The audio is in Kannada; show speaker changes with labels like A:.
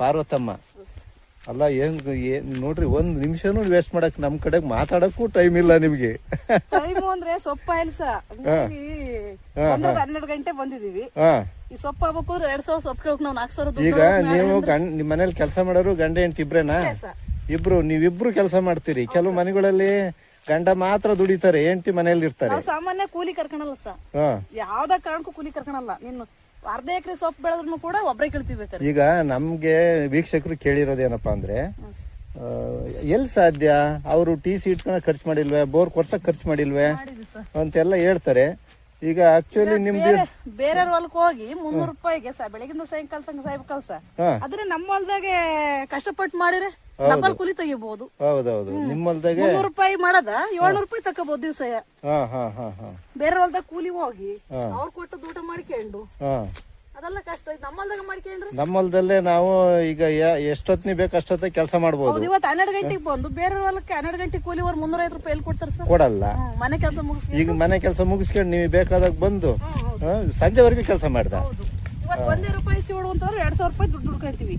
A: ಪಾರ್ವತಮ್ಮ.
B: ಅಲ್ಲ ಏನ್ ಏನ್ ನೋಡ್ರಿ ಒಂದ್ ನಿಮಿಷನೂ ವೇಸ್ಟ್ ಮಾಡಕ್ ನಮ್ ಕಡೆ ಮಾತಾಡಕ್ಕೂ ಟೈಮ್ ಇಲ್ಲ ನಿಮ್ಗೆ.
A: ಟೈಮು ಅಂದ್ರೆ ಸೊಪ್ಪ ಎಲ್ಸ. ಹನ್ನೆರಡು ಗಂಟೆ ಬಂದಿದೀವಿ. ಈ ಸೊಪ್ಪ ಹಾಕ್ಬೇಕು ಎರಡ್ ಸಾವಿರ ಸೊಪ್ಪು ಕೇಳಕ್ ನಾವು ನಾಲ್ಕು ಸಾವಿರ
B: ಈಗ ನೀವು ಗಂಡ್ ನಿಮ್ ಮನೇಲಿ ಕೆಲಸ ಮಾಡೋರು ಗಂಡ ಹೆಂಡತಿ ಇಬ್ರೇನಾ? ಇಬ್ರು ನೀವಿಬ್ರು ಕೆಲಸ ಮಾಡ್ತೀರಿ. ಕೆಲವು ಮನೆಗಳಲ್ಲಿ ಗಂಡ ಮಾತ್ರ ದುಡಿತಾರೆ ಹೆಂಡತಿ ಮನೇಲಿ ಇರ್ತಾರೆ
A: ಸಾಮಾನ್ಯ ಕೂಲಿ ಕರ್ಕೊಳಲ್ಲ ಸರ್. ಯಾವ್ದ ಕಾರಣಕ್ಕೂ ಕೂಲಿ ಕರ್ಕೊಳಲ್ಲ ನೀನು ಅರ್ಧ ಎಕರೆ ಸೊಪ್ಪು ಬೆಳೆದ್ರು ಕೂಡ ಒಬ್ಬರೇ ಕೇಳ್ತೀವಿ ಬೇಕಾದ್ರೆ.
B: ಈಗ ನಮ್ಗೆ ವೀಕ್ಷಕರು ಕೇಳಿರೋದೇನಪ್ಪಾ ಅಂದ್ರೆ ಆ, ಎಲ್ ಸಾಧ್ಯ? ಅವರು ಟಿ ಸಿ ಇಟ್ಕೊಂಡ ಖರ್ಚು ಮಾಡಿಲ್ವೇ? ಬೋರ್ ಕೊರ್ಸಕ್ ಖರ್ಚು ಮಾಡಿಲ್ವೇ?
A: ಮಾಡಿದ್ವಿ ಸರ್.
B: ಅಂತೆಲ್ಲ ಹೇಳ್ತಾರೆ. ಈಗ ಆಕ್ಚುಲಿ ನಿಮ್ದು
A: ಬೇರೆ ಬೇರೆ ಹೋಗಿ ಮುನ್ನೂರು ರೂಪಾಯಿಗೆ ಸರ್ ಬೆಳಗಿಂದ ಸಾಯಂಕಾಲ ತನಕ ಸಾಯ್ಬೇಕಲ್ಲ ಕಲ್ಸ
B: ಹಾ.
A: ನಮ್ಮ ಹೊಲ್ದಾಗೆ ಕಷ್ಟಪಟ್ಟು ಮಾಡಿದ್ರೆ ಡಬಲ್ ಕೂಲಿ ತೆಗಿಬಹುದು
B: ಹೌದೌದು. ನಿಮ್ಮಲ್ದಾಗೆ
A: ಮುನ್ನೂರು ರೂಪಾಯಿ ಮಾಡದ ಏಳ್ನೂರು ರೂಪಾಯಿ ತಕೋಬಹುದು ದಿವಸ
B: ಹಾ ಹಾ ಹಾ ಹಾ.
A: ಬೇರೆ ಹೊಲ್ದಾಗ ಕೂಲಿ ಹೋಗಿ ಅವ್ರು ಕೊಟ್ಟು ಊಟ ಮಾಡ್ಕೊಂಡು
B: ಹಾ.
A: ನಮ್ಮ
B: ನಮ್ಮಲ್ದಲ್ಲೇ ನಾವು ಈಗ ಎಷ್ಟೊತ್ತಿನ ಬೇಕು ಅಷ್ಟೊತ್ತಿಗೆ ಕೆಲಸ ಮಾಡಬಹುದು
A: ಹೌದು ಇವತ್ತು ಹನ್ನೆರಡು ಗಂಟೆಗೆ ಬಂದು ಬೇರೆ ಹೊಲಕ್ಕೆ ಹನ್ನೆರಡು ಗಂಟೆ ಕೂಲಿ ಅವ್ರು ಮುನ್ನೂರ ಐದು ರೂಪಾಯಿ ಎಲ್ಲಿ ಕೊಡ್ತಾರೆ ಸರ್?
B: ಕೊಡಲ್ಲ.
A: ಮನೆ ಕೆಲಸ ಮುಗಿಸ್
B: ಈಗ ಮನೆ ಕೆಲಸ ಮುಗಿಸ್ಕೊಂಡು ನೀವು ಬೇಕಾದಾಗ ಬಂದು ಸಂಜೆವರೆಗೂ ಕೆಲಸ ಮಾಡ್ದ.
A: ಇವತ್ತು ಒಂದೇ ರೂಪಾಯಿ ಶಿವಡು ಅಂತಂದ್ರೆ ಎರಡು ಸಾವಿರ ರೂಪಾಯಿ ದುಡ್ಡು ಹುಡ್ಕೊಂತೀವಿ.